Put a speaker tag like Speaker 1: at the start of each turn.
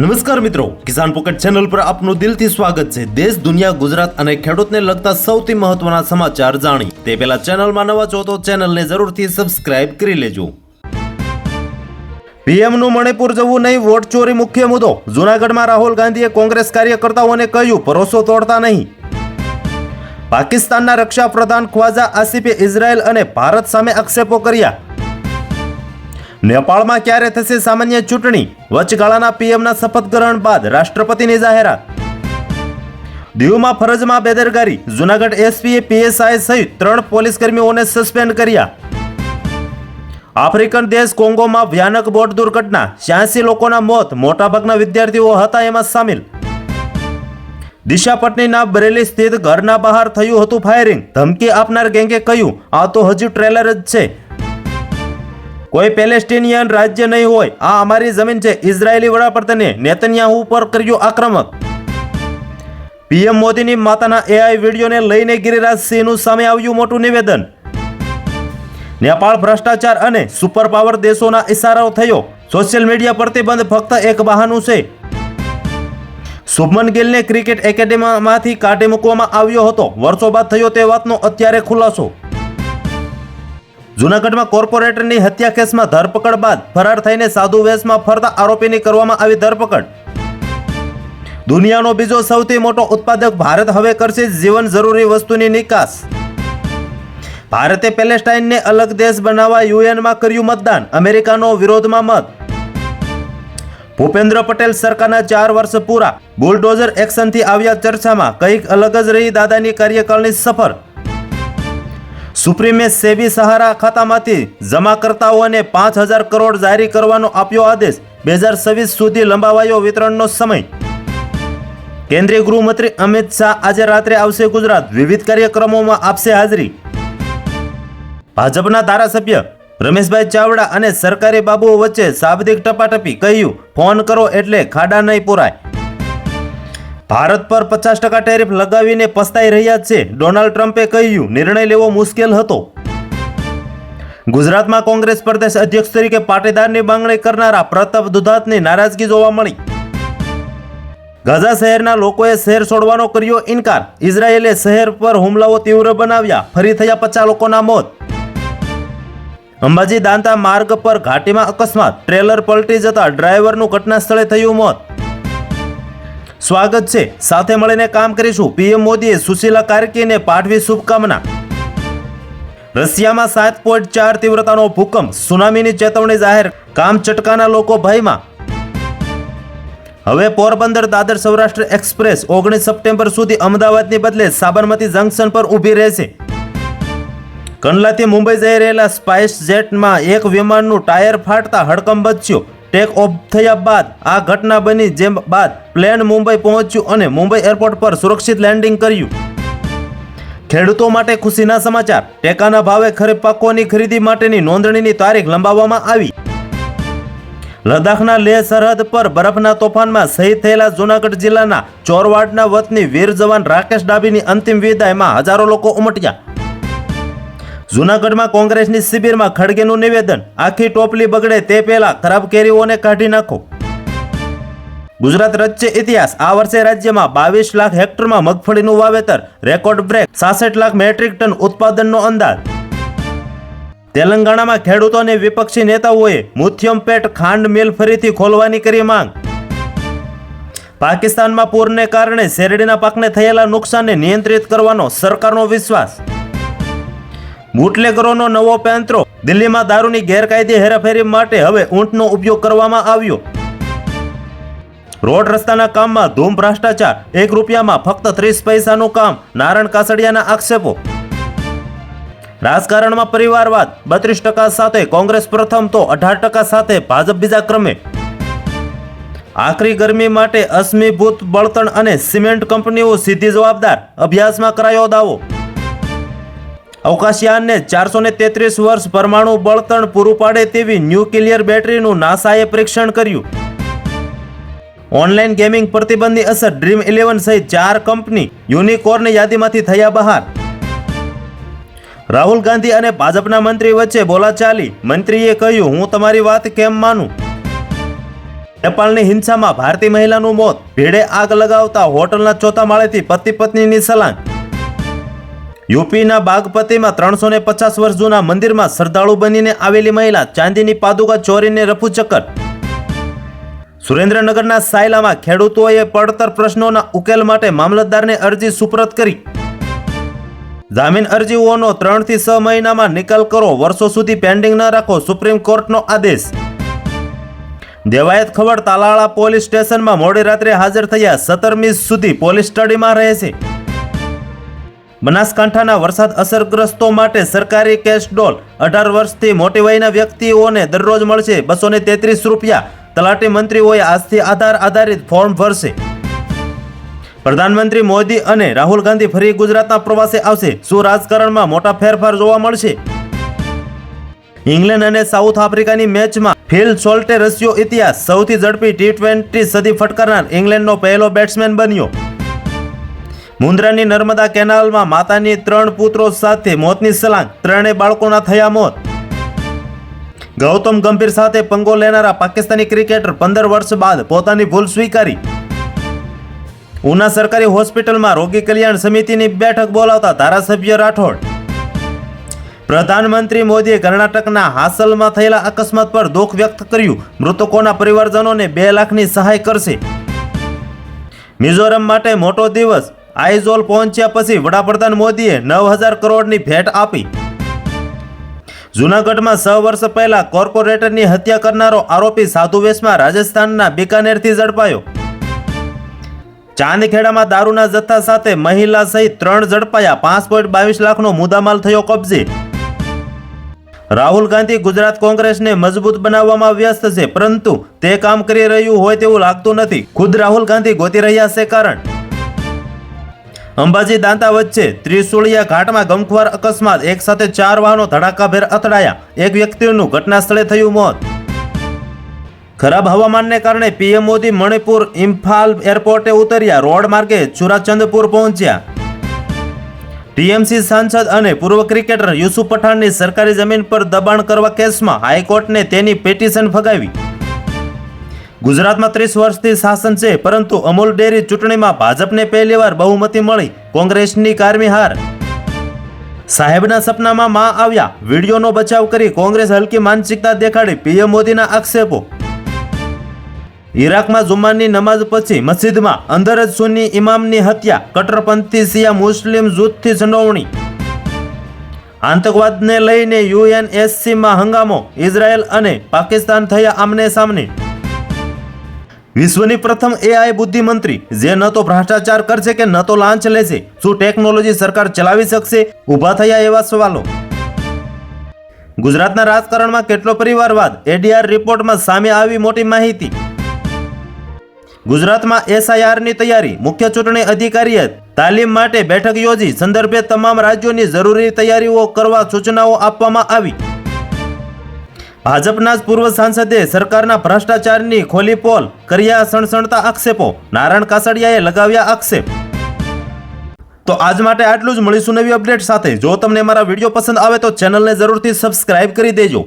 Speaker 1: નમસ્કાર મિત્રો, કિસાન pocket channel પર આપનું દિલથી સ્વાગત છે. દેશ, દુનિયા, ગુજરાત અને ખેડૂતને લગતા સૌથી મહત્વના સમાચાર જાણી. તે પહેલા ચેનલમાં નવા છો તો ચેનલને જરૂરથી સબસ્ક્રાઇબ કરી લેજો. પીએમનું મણિપુર જવું નહીં, વોટ ચોરી મુખ્ય મુદ્દો. જૂનાગઢમાં રાહુલ ગાંધીએ કોંગ્રેસ કાર્યકર્તાઓને કહ્યું, ભરોસો તોડતા નહીં. પાકિસ્તાનના રક્ષા પ્રધાન ખ્વાજા આસિફે ઇઝરાયલ અને ભારત સામે આક્ષેપો કર્યા. નેપાળમાં ક્યારે થશે સામાન્ય ચૂંટણી? વચગાળાના પીએમના શપથ ગ્રહણ બાદ રાષ્ટ્રપતિની જાહેરાત. દીવમાં ફરજમાં બેદરકારી. જુનાગઢ એસપીએ પીએસઆઈ સહિત ત્રણ પોલીસ કર્મીઓને સસ્પેન્ડ કર્યા. આફ્રિકન દેશ કોંગોમાં ભયાનક બોટ દુર્ઘટના. છ્યાસી લોકોના મોત. મોટાભાગના વિદ્યાર્થીઓ હતા એમાં સામેલ. દિશા પટનીના બરેલી સ્થિત ઘરના બહાર થયું હતું ફાયરિંગ. ધમકી આપનાર ગેંગે કહ્યું, આ તો હજુ ટ્રેલર જ છે. કોઈ પેલેસ્ટિનિયન રાજ્ય નહીં હોય. આ અમારી જમીન છે. ઇઝરાયેલી વડાપ્રધાને નેતન્યાહુ પર કર્યું આક્રમક. પીએમ મોદીની માતાના એઆઈ વિડીયોને લઈને ગિરિરાજ સિંહનું સામે આવ્યું મોટું નિવેદન. નેપાળ ભ્રષ્ટાચાર અને સુપર પાવર દેશોના ઇશારો થયો. સોશિયલ મીડિયા પ્રતિબંધ ફક્ત એક બહાનું છે. શુભમન ગિલને ક્રિકેટ એકેડેમીમાંથી કાઢી મૂકવામાં આવ્યો હતો. વર્ષો બાદ થયો તે વાતનો અત્યારે ખુલાસો. જૂનાગઢમાં કોર્પોરેટરની હત્યા કેસમાં ધરપકડ બાદ ફરાર થઈને સાધુ વેશમાં ફરતા આરોપીની કરવામાં આવી ધરપકડ. દુનિયાનો બીજો સૌથી મોટો ઉત્પાદક ભારત હવે કરશે જીવન જરૂરી વસ્તુની નિકાસ. ભારતે પેલેસ્ટાઇનને અલગ દેશ બનાવવા યુએનમાં કર્યું મતદાન, અમેરિકાનો વિરોધમાં મત. ભૂપેન્દ્ર પટેલ સરકારના ચાર વર્ષ પૂરા, બુલડોઝર એક્શનથી આવ્યા ચર્ચામાં, કંઈક અલગ જ રહી દાદાની કાર્યકાળની સફર. સુપ્રીમે સેબી સહારા ખાતામાંથી જમાકર્તાઓને પાંચ હજાર કરોડ જારી કરવાનો આપ્યો આદેશ બે હજાર છવ્વીસ સુધી લંબાવાયો વિતરણનો સમય. કેન્દ્રીય ગૃહમંત્રી અમિત શાહ આજે રાત્રે આવશે ગુજરાત. વિવિધ કાર્યક્રમોમાં આપશે હાજરી. ભાજપના ધારાસભ્ય રમેશભાઈ ચાવડા અને સરકારી બાબુઓ વચ્ચે શાબ્દિક ટપાટપી કહ્યું, ફોન કરો એટલે ખાડા નહીં પુરાય. ભારત પર પચાસ ટકા ટેરિફ લગાવીને પસ્તાઈ રહ્યા છે. ડોનાલ્ડ ટ્રમ્પે કહ્યું, નિર્ણય લેવો મુશ્કેલ હતો. ગુજરાતમાં કોંગ્રેસ પ્રદેશ અધ્યક્ષ તરીકે પાટીદારની માંગણી કરનારા પ્રતાપ દુધાતની નારાજગી જોવા મળી. ગાઝા શહેરના લોકોએ શહેર છોડવાનો કર્યો ઇનકાર. ઇઝરાયેલે શહેર પર હુમલાઓ તીવ્ર બનાવ્યા. ફરી થયા પચાસ લોકોના મોત. અંબાજી દાંતા માર્ગ પર ઘાટીમાં અકસ્માત. ટ્રેલર પલટી જતા ડ્રાઈવરનું ઘટના સ્થળે થયું મોત. સ્વાગત છે. સાથે મળીને કામ કરીશું. પીએમ મોદીએ સુશીલા કાર્કીને પાઠવી શુભકામના. રશિયામાં સાત પોઈન્ટ ચાર તીવ્રતાનો ભૂકંપ, સુનામીની ચેતવણી જાહેર, કામ ચટકાના લોકો ભયમાં. હવે પોરબંદર દાદર સૌરાષ્ટ્ર એક્સપ્રેસ ઓગણીસ સપ્ટેમ્બર સુધી અમદાવાદની બદલે સાબરમતી જંકશન પર ઊભી રહેશે. કંડલાથી મુંબઈ જઈ રહેલા સ્પાઇસ જેટમાં એક વિમાનનું ટાયર ફાટતા હડકંપ બચ્યો ટેક ઓફ થયા બાદ આ ઘટના બની જેમ બાદ પ્લેન મુંબઈ પહોંચ્યું અને મુંબઈ એરપોર્ટ પર સુરક્ષિત લેન્ડિંગ કર્યું. ખેડૂતો માટે ખુશીના સમાચાર. ટેકાના ભાવે ખરીફ પાકોની ખરીદી માટેની નોંધણીની તારીખ લંબાવવામાં આવી. લદ્દાખના લેહ સરહદ પર બરફના તોફાનમાં શહીદ થયેલા જૂનાગઢ જિલ્લાના ચોરવાડના વતની વીર જવાન રાકેશ ડાબીની અંતિમ વિદાયમાં હજારો લોકો ઉમટ્યા. જૂનાગઢમાં કોંગ્રેસની શિબિરમાં ખડગેનું નિવેદન. આખી ટોપલી બગડે તે પહેલા ખરાબ કેરીઓને કાઢી નાખો. ગુજરાત રચશે ઇતિહાસ. આ વર્ષે રાજ્યમાં બાવીસ લાખ હેક્ટરમાં મગફળીનું વાવેતર. Record break. સાસઠ lakh metric ton ઉત્પાદનનો અંદાજ. તેલંગાણામાં ખેડૂતો અને વિપક્ષી નેતાઓએ મુથ્યમપેટ ખાંડ મિલ ફરીથી ખોલવાની કરી માંગ. પાકિસ્તાનમાં પૂરને કારણે શેરડીના પાકને થયેલા નુકસાનને નિયંત્રિત કરવાનો સરકારનો વિશ્વાસ. બુટલેગરોનો નવો પેંતરો દિલ્હીમાં દારૂની ગેરકાયદે હેરાફેરી માટે હવે ઊંટનો ઉપયોગ કરવામાં આવ્યો. રોડ રસ્તાના કામમાં ધૂમ ભ્રષ્ટાચાર, એક રૂપિયામાં ફક્ત ત્રીસ પૈસાનું કામ નારણ કાસડિયાના આક્ષેપો. રાજકારણમાં પરિવારવાદ, બત્રીસ ટકા સાથે કોંગ્રેસ પ્રથમ તો અઢાર ટકા સાથે ભાજપ બીજા ક્રમે. આખરી ગરમી માટે અશ્મિભૂત બળતણ અને સિમેન્ટ કંપનીઓ સીધી જવાબદાર, અભ્યાસમાં કરાયો દાવો. અવકાશયાનને ચારસો ને તેત્રીસ વર્ષ પરમાણુ બળતણ પૂરું પાડે તેવી ન્યુક્લિયર બેટરીનું નાસાએ પરીક્ષણ કર્યું. ઓનલાઈન ગેમિંગ પ્રતિબંધની અસર ડ્રીમ ઇલેવન સહિત ચાર કંપની યુનિકોર્ન યાદીમાંથી થયા બહાર. રાહુલ ગાંધી અને ભાજપના મંત્રી વચ્ચે બોલાચાલી. મંત્રીએ કહ્યું, હું તમારી વાત કેમ માનું? નેપાળની હિંસામાં ભારતીય મહિલાનું મોત. ભીડે આગ લગાવતા હોટલના ચોથા માળેથી પતિ પત્નીની સલાંગ યુપીના બાગપતિમાં ત્રણસો ને પચાસ વર્ષ જૂના મંદિરમાં શ્રદ્ધાળુ બનીને આવેલી મહિલા ચાંદીની પાદુકા ચોરીને રફુ ચક્કર સુરેન્દ્રનગરના સાયલામાં ખેડૂતોએ પડતર પ્રશ્નોના ઉકેલ માટે મામલતદારને અરજી સુપ્રત કરી. જામીન અરજીઓનો ત્રણથી છ મહિનામાં નિકાલ કરો, વર્ષો સુધી પેન્ડિંગ ન રાખો, સુપ્રીમ કોર્ટનો આદેશ. દેવાયત ખબર તાલાળા પોલીસ સ્ટેશનમાં મોડી રાત્રે હાજર થયા સત્તરમી સુધી પોલીસ સ્ટડીમાં રહેશે બનાસકાંઠાના વરસાદ અસરગ્રસ્તો માટે સરકારી કેશ ડોલ અઢાર વર્ષથી મોટી વયના વ્યક્તિઓને દરરોજ મળશે બસો તેત્રીસ રૂપિયા. તલાટી મંત્રીઓએ આજથી આધાર આધારિત ફોર્મ ભરશે. પ્રધાનમંત્રી મોદી અને રાહુલ ગાંધી ફરી ગુજરાતના પ્રવાસે આવશે. શું રાજકારણમાં મોટા ફેરફાર જોવા મળશે? ઇંગ્લેન્ડ અને સાઉથ આફ્રિકાની મેચમાં ફિલ સોલ્ટે રસ્યો ઇતિહાસ. સૌથી ઝડપી ટી ટ્વેન્ટી સદી ફટકારનાર ઇંગ્લેન્ડનો પહેલો બેટ્સમેન બન્યો. મુન્દ્રાની નર્મદા કેનાલમાં માતાની ત્રણ પુત્રો સાથે મોતની સલાંગ ત્રણેય બાળકોના થયા મોત. ગૌતમ ગંભીર સાથે પંગો લેનારા પાકિસ્તાની ક્રિકેટર પંદર વર્ષ બાદ પોતાની ભૂલ સ્વીકારી. ઉના સરકારી હોસ્પિટલમાં રોગી કલ્યાણ સમિતિની બેઠક બોલાવતા ધારાસભ્ય રાઠોડ. પ્રધાનમંત્રી મોદીએ કર્ણાટકના હાસલમાં થયેલા અકસ્માત પર દુઃખ વ્યક્ત કર્યું. મૃતકોના પરિવારજનોને બે લાખની સહાય કરશે. મિઝોરમ માટે મોટો દિવસ. આઇઝોલ પહોંચ્યા પછી વડાપ્રધાન મોદીએ નવ હજાર કરોડની ભેટ આપી. જૂનાગઢમાં છ વર્ષ પહેલા કોર્પોરેટરની હત્યા કરનારો આરોપી સાધુ વેશમાં રાજસ્થાનના બિકાનેરથી ઝડપાયો. ચાંદખેડામાં દારૂના જથ્થા સાથે મહિલા સહિત ત્રણ ઝડપાયા, પાંચ પોઈન્ટ બાવીસ લાખનો મુદ્દામાલ થયો કબજે. રાહુલ ગાંધી ગુજરાત કોંગ્રેસને મજબૂત બનાવવામાં વ્યસ્ત છે, પરંતુ તે કામ કરી રહ્યું હોય તેવું લાગતું નથી. ખુદ રાહુલ ગાંધી ગોતી રહ્યા છે કારણ? અંબાજી દાંતા વચ્ચે ત્રિશુળિયા ઘાટમાં ગમખ્વાર અકસ્માત. એક સાથે ચાર વાહનો ધડાકાભેર અથડાયા. એક વ્યક્તિનું ઘટના સ્થળે થયું મોત. ખરાબ હવામાનને કારણે પીએમ મોદી મણિપુર ઇમ્ફાલ એરપોર્ટે ઉતર્યા. રોડ માર્ગે ચુરાચંદપુર પહોંચ્યા. ટીએમસી સાંસદ અને પૂર્વ ક્રિકેટર યુસુફ પઠાણની સરકારી જમીન પર દબાણ કરવા કેસમાં હાઈકોર્ટને તેની પેટિશન ફગાવી. ગુજરાતમાં ત્રીસ વર્ષથી શાસન છે, પરંતુ અમૂલ ડેરી ચૂંટણીમાં ભાજપને પહેલીવાર બહુમતી મળી, કોંગ્રેસની કારમી હાર. સાહેબના સપનામાં માં આવ્યા, વિડીયોનો બચાવ કરી કોંગ્રેસ હલકી માનસિકતા દેખાડી પીએમ મોદીના આક્ષેપો. ઈરાકમાં જુમ્માની નમાઝ પછી મસ્જિદમાં અંદર જ સુન્ની ઇમામની હત્યા, કટ્ટરપંથી સિયા મુસ્લિમ જૂથથી સંડોવણી આતંકવાદને લઈને યુએનએસસીમાં હંગામો, ઇઝરાયલ અને પાકિસ્તાન થયા આમને સામને. વિશ્વની પ્રથમ એઆઈ બુદ્ધિમંત્રી, જે ન તો ભ્રષ્ટાચાર કરશે કે ન તો લાંચ લેશે, શું ટેકનોલોજી સરકાર ચલાવી શકશે? ઊભા થયા એવા સવાલો. ગુજરાતના રાજકારણમાં કેટલો પરિવારવાદ? એડીઆર રિપોર્ટમાં સામે આવી મોટી માહિતી. ગુજરાતમાં એસઆઈઆરની તૈયારી. મુખ્ય ચૂંટણી અધિકારીએ તાલીમ માટે બેઠક યોજી. સંદર્ભે તમામ રાજ્યોની જરૂરી તૈયારીઓ કરવા સૂચનાઓ આપવામાં આવી. ભાજપના જ પૂર્વ સાંસદે સરકારના ભ્રષ્ટાચારની ખોલી પોલ કર્યા સણસણતા આક્ષેપો. નારાયણ કાસડિયાએ લગાવ્યા આક્ષેપ. તો આજ માટે આટલું જ. મળીશું નવી અપડેટ સાથે. જો તમને મારા વીડિયો પસંદ આવે તો ચેનલને જરૂરથી સબસ્ક્રાઇબ કરી દેજો.